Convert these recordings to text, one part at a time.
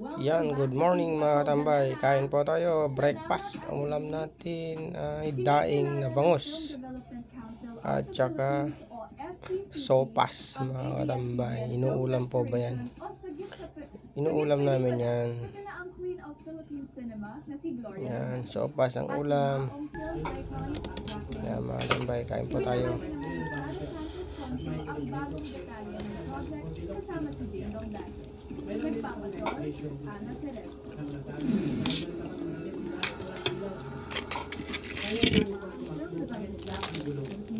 Yan, good morning mga katambay. Kain po tayo, breakfast. Ang ulam natin ay daing na bangus. At saka sopas mga katambay. Inuulam po ba yan? Inuulam namin yan. Yan, sopas ang ulam. Yan mga katambay, kain po tayo. ang bagong detalye ng project kasama si Ana Ceres.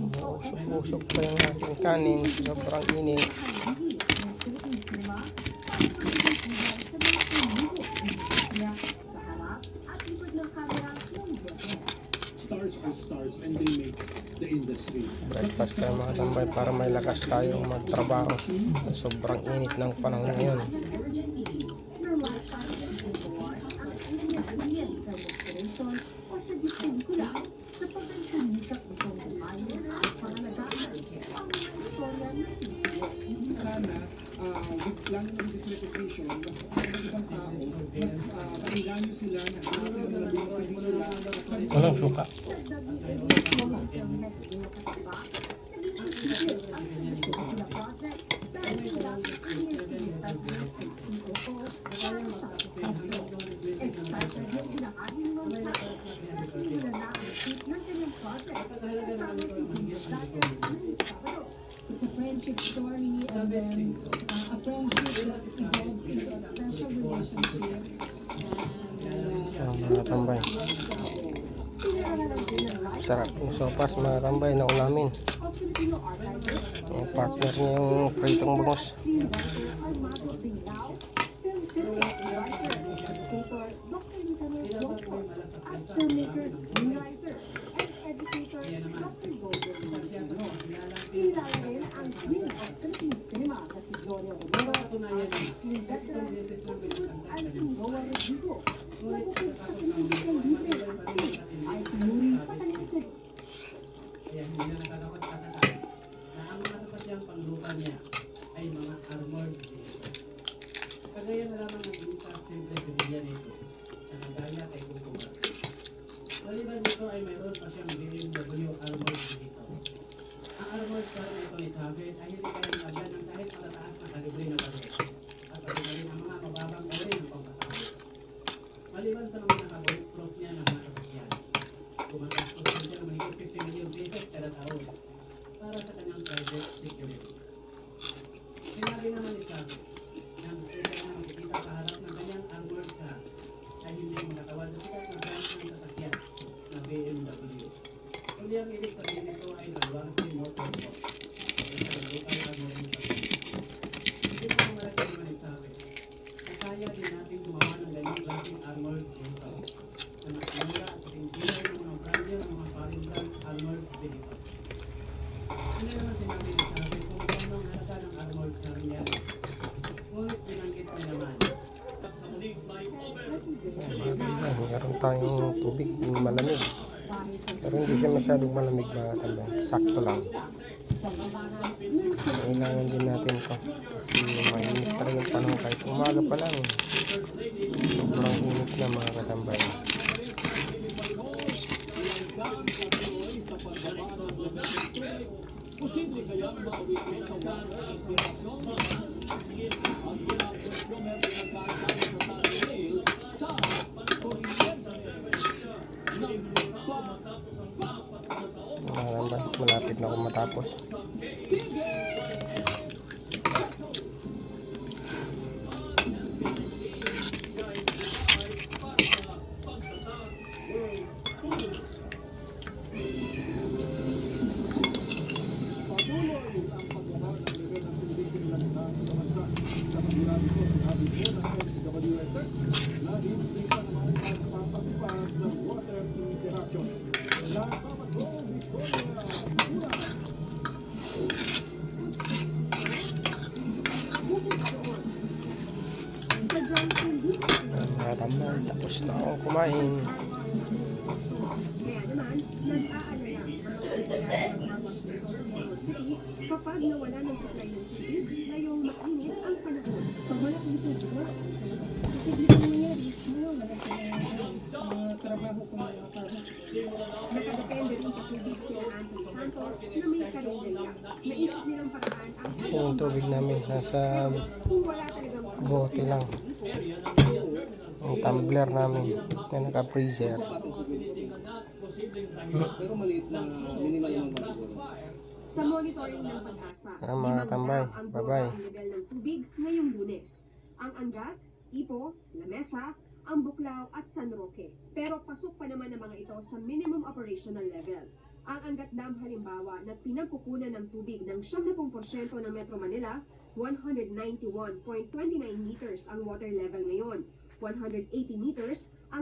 Usok-usok pa yung ating kanin. Sobrang init. stars are stars and they make the industry. Breakfast tayo mga tambay para may lakas tayong magtrabaho. Sa sobrang init ng panahon ngayon. Ng ng. Sana, uh, with lalo ng disreputation, mas ibang tao, mas uh, sila na hanapin ang mga pelikula Walang suka. Friendship story and then uh, a friendship that evolves into a special relationship. Mga tambay. Sarap yung sopas mga tambay na ulamin. Yung partner niya yung pritong bangus. Na si Gloria Romero at screen veteran na Woods Alison Roa Rodrigo. Nabukod sa kanilang libre ay pinuri sa sa Kaya hindi na nakakapag tataka na ang mga sasadyang panglupa niya ay mga armored vehicles. Kagaya na lamang ng isa simple civilian ito na kagaya kay Kukuba. Maliban dito ay mayroon pa siyang BMW armored vehicle. Ang armored car na ito ni Chavez ay hindi kaya nilagyan ng kahit matataas na kalibre na baril at pati na rin ang mga mababang uri ng pangkasama. Maliban sa mga naka-bulletproof niya ng mga sasakyan, Gumagastos din siya ng mahigit 50 million pesos kada taon para sa kanyang private security. Sinabi naman ni Chavi na ang sticker na makikita sa harap ng kanyang armored car ay hindi makatawad sa sikat na brand ng na BMW. Kundi ang ibig sabihin nito ay Advanced Motor Corp. Isa ng local armored vehicle. Hindi mo malaki naman ni Chavi na kaya din natin gumawa vehicle na mas mura at tingkilay ng mga brandyo ng mga brand armored vehicle. Hindi naman sinabi ni Sabi kung magkano ang halaga ng armored car niya. Ngunit binanggit niya naman. Meron tayong tubig malamig. Pero hindi siya masyadong malamig mga tambay. Sakto lang. Kailangan din natin to kasi mainit talaga yung panahon kahit umaga pa lang. Sobrang init na mga katambay. Mga malapit na ako matapos. Mga tambay, tapos na ako kumain. Kapag nawala ng supply ng tubig, ngayong mainit ang panahon. Pag wala dito nangyari, sino wala trabaho ko mga trabaho. Nakadepende rin sa tubig si Santos na may karindaya. Naisip nilang ang... Yung tubig namin nasa bote lang. Yung tumbler namin na naka-freezer. Pero maliit na minimal lang. Sa monitoring ng pag-asa, Ah, mga tambay. ang Bye-bye. ang level ng tubig ngayong lunes. Ang Angat, Ipo, Lamesa, ang Buklaw at San Roque. Pero pasok pa naman ang mga ito sa minimum operational level. Ang Angat Dam halimbawa na pinagkukunan ng tubig ng 70% ng Metro Manila, 191.29 meters ang water level ngayon. 180 meters ang